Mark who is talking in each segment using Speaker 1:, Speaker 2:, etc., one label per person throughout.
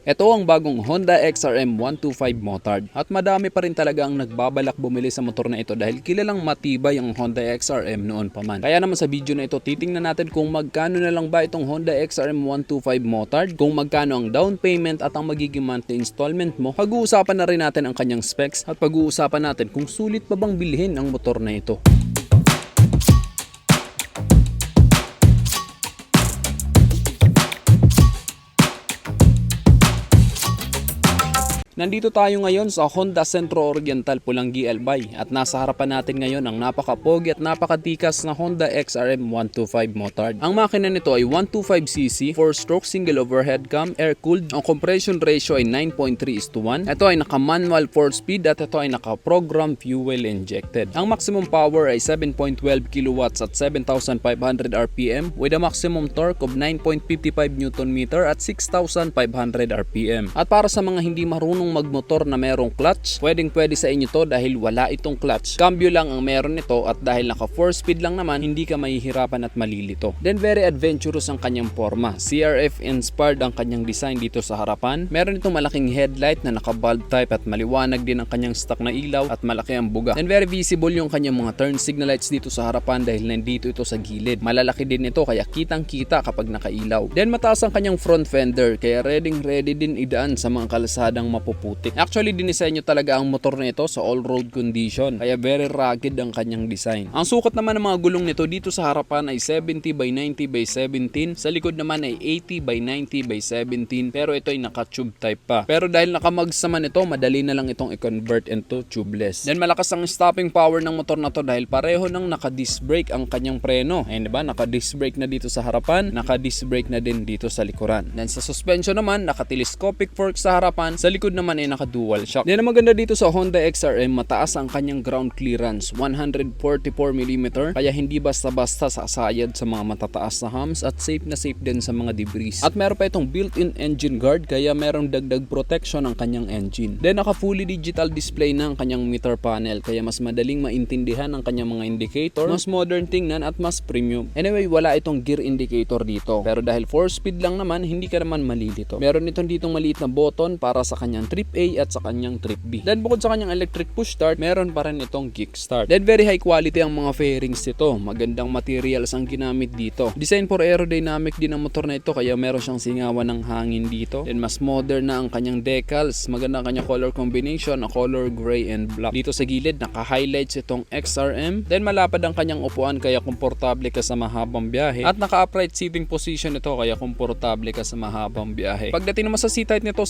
Speaker 1: Ito ang bagong Honda XRM 125 motard at madami pa rin talaga ang nagbabalak bumili sa motor na ito dahil kilalang matibay ang Honda XRM noon pa man. Kaya naman sa video na ito titingnan natin kung magkano na lang ba itong Honda XRM 125 motard, kung magkano ang down payment at ang magiging monthly installment mo. Pag-uusapan na rin natin ang kanyang specs at pag-uusapan natin kung sulit pa bang bilhin ang motor na ito. Nandito tayo ngayon sa Honda Centro Oriental Pulangi Albay at nasa harapan natin ngayon ang napakapogi at napakatikas na Honda XRM 125 motard. Ang makina nito ay 125cc, 4-stroke single overhead cam, air-cooled. Ang compression ratio ay 9.3 is to 1. Ito ay naka-manual 4-speed at ito ay naka-program fuel injected. Ang maximum power ay 7.12 kilowatts at 7,500 RPM with a maximum torque of 9.55 Nm at 6,500 RPM. At para sa mga hindi marunong magmotor na merong clutch, pwedeng pwede sa inyo to dahil wala itong clutch. Cambio lang ang meron nito at dahil naka 4 speed lang naman, hindi ka mahihirapan at malilito. Then very adventurous ang kanyang forma. CRF inspired ang kanyang design dito sa harapan. Meron itong malaking headlight na naka bulb type at maliwanag din ang kanyang stock na ilaw at malaki ang buga. And very visible yung kanyang mga turn signal lights dito sa harapan dahil nandito ito sa gilid. Malalaki din ito kaya kitang kita kapag nakailaw. Then mataas ang kanyang front fender kaya ready ready din idaan sa mga kalsadang mapuputik. Actually dinisenyo talaga ang motor nito sa all-road condition kaya very rugged ang kanyang design. Ang sukat naman ng mga gulong nito dito sa harapan ay 70 by 90 by 17, sa likod naman ay 80 by 90 by 17 pero ito ay naka-tube type pa. Pero dahil nakamags naman ito, madali na lang itong i-convert into tubeless. Then malakas ang stopping power ng motor na to dahil pareho ng naka-disc brake ang kanyang preno. Ayun diba? Naka-disc brake na dito sa harapan, naka-disc brake na din dito sa likuran. Then sa suspension naman, naka-telescopic fork sa harapan, sa likod naman ay naka-dual shock. Then ang maganda dito sa Honda XRM, mataas ang kanyang ground clearance, 144mm, kaya hindi basta-basta sasayad sa mga matataas na humps at safe na safe din sa mga debris. At meron pa itong built-in engine guard kaya merong dagdag protection ang kanyang engine. Then naka fully digital display na ang kanyang meter panel kaya mas madaling maintindihan ang kanyang mga indicator, mas modern tingnan at mas premium. Anyway, wala itong gear indicator dito. Pero dahil 4 speed lang naman, hindi ka naman malilito. Meron itong ditong maliit na button para sa kanyang trip A at sa kanyang trip B. Then bukod sa kanyang electric push start, meron pa rin itong kickstart. Then very high quality ang mga fairings nito. Magandang materials ang ginamit dito. Design for aerodynamic din ang motor na ito kaya meron siyang singawan ng hangin dito. Then mas modern na ang kanyang decals. Maganda ang kanyang color combination, a color gray and black. Dito sa gilid, naka-highlights itong XRM. Then malapad ang kanyang upuan kaya komportable ka sa mahabang biyahe. At naka-upright seating position ito kaya komportable ka sa mahabang biyahe. Pagdating naman sa seat height nito,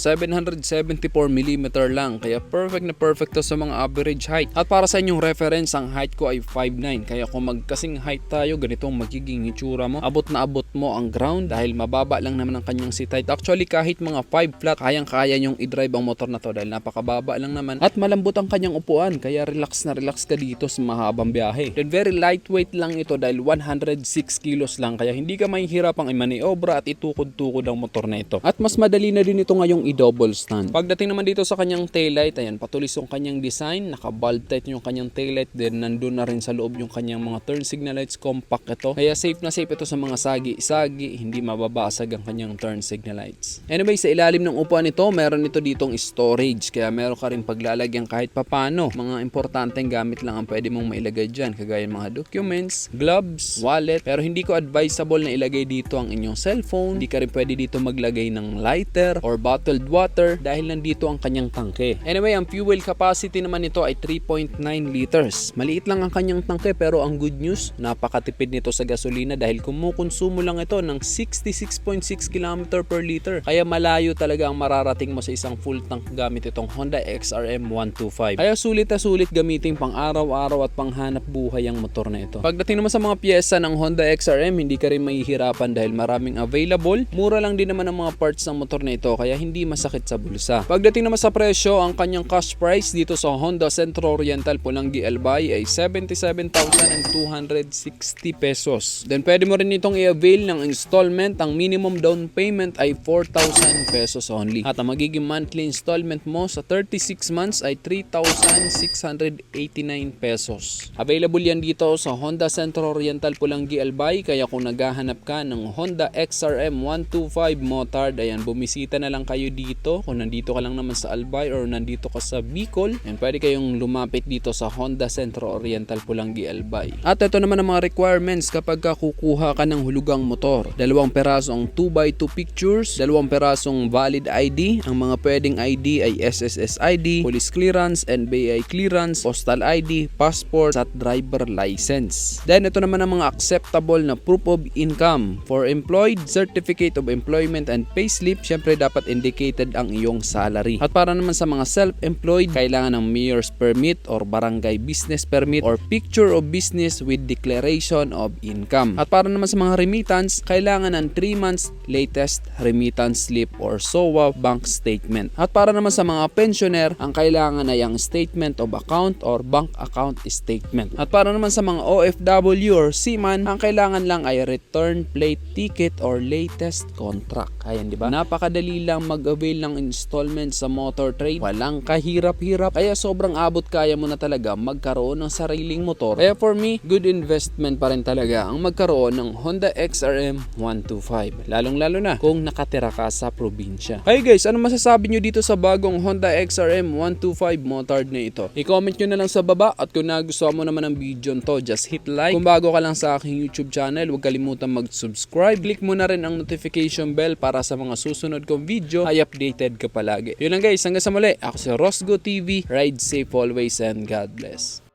Speaker 1: 774mm lang kaya perfect na perfect to sa mga average height. At para sa inyong reference, ang height ko ay 5'9 kaya kung magkasing height tayo, ganito ang magiging itsura mo. Abot na abot mo ang ground dahil mababa lang naman ang kanyang seat height. Actually kahit mga 5 flat, kayang-kaya yung i-drive ang motor na to dahil napakababa lang naman at malambot ang kanyang upuan kaya relax na relax ka dito sa mahabang biyahe. Then very lightweight lang ito dahil 106 kilos lang kaya hindi ka mahihirapang i-maniobra at itukod-tukod ang motor na ito. At mas madali na din ito ngayong i-double stand. Pagdating naman dito sa kanyang taillight, ayan, patulis yung kanyang design, naka-bulb tight yung kanyang taillight, then nandun na rin sa loob yung kanyang mga turn signal lights, compact ito. Kaya safe na safe ito sa mga sagi-sagi, hindi mababasag ang kanyang turn signal lights. Anyway, sa ilalim ng upuan nito, meron ito ditong storage, kaya meron ka rin paglalagyan kahit papano. Mga importanteng gamit lang ang pwede mong mailagay dyan, kagaya mga documents, gloves, wallet, pero hindi ko advisable na ilagay dito ang inyong cellphone, hindi ka rin pwede dito maglagay ng lighter or bottled water dahil nandito ang kanyang tangke. Anyway, ang fuel capacity naman nito ay 3.9 liters. Maliit lang ang kanyang tangke pero ang good news, napakatipid nito sa gasolina dahil kumukonsumo lang ito ng 66.6 km per liter. Kaya malayo talaga ang mararating mo sa isang full tank gamit itong Honda XRM 125. Kaya sulit na sulit gamitin pang araw-araw at panghanap buhay ang motor na ito. Pagdating naman sa mga pyesa ng Honda XRM, hindi ka rin mahihirapan dahil maraming available. Mura lang din naman ang mga parts ng motor na ito kaya hindi masakit sa bulsa. Pag Pagdating naman sa presyo, ang kanyang cash price dito sa Honda Centro Oriental Pulang GLBY ay 77,260 pesos. Then pwede mo rin itong i-avail ng installment. Ang minimum down payment ay 4,000 pesos only. At ang magiging monthly installment mo sa 36 months ay 3,689 pesos. Available yan dito sa Honda Centro Oriental Pulang GLBY kaya kung naghahanap ka ng Honda XRM 125 motard, ayan, bumisita na lang kayo dito. Kung nandito ka lang naman sa Albay or nandito ka sa Bicol, and pwede kayong lumapit dito sa Honda Centro Oriental Pulang GLBY. At ito naman ang mga requirements kapag ka kukuha ka ng hulugang motor. Dalawang perasong 2x2 pictures, dalawang perasong valid ID. Ang mga pwedeng ID ay SSS ID, Police Clearance, NBI Clearance, Postal ID, Passport, at Driver License. Then ito naman ang mga acceptable na proof of income. For employed, Certificate of Employment and Payslip, syempre dapat indicated ang iyong salary. At para naman sa mga self-employed, kailangan ng Mayor's Permit or Barangay Business Permit or Picture of Business with Declaration of Income. At para naman sa mga remittance, kailangan ng 3 months latest remittance slip or SOA bank statement. At para naman sa mga pensioner, ang kailangan ay ang statement of account or bank account statement. At para naman sa mga OFW or seaman, ang kailangan lang ay return plate ticket or latest contract. Ayan, di ba? Napakadali lang mag-avail ng installment sa motor trade. Walang kahirap-hirap. Kaya sobrang abot kaya mo na talaga magkaroon ng sariling motor. Kaya for me, good investment pa rin talaga ang magkaroon ng Honda XRM 125. Lalong-lalo na kung nakatira ka sa probinsya. Hey guys, ano masasabi nyo dito sa bagong Honda XRM 125 motard na ito? I-comment nyo na lang sa baba at kung nagustuhan mo naman ang video to, just hit like. Kung bago ka lang sa aking YouTube channel, huwag kalimutan mag-subscribe. Click mo na rin ang notification bell para sa mga susunod kong video ay updated ka palagi. Yun lang guys, hanggang sa muli. Ako si Rosgo TV. Ride safe always and God bless.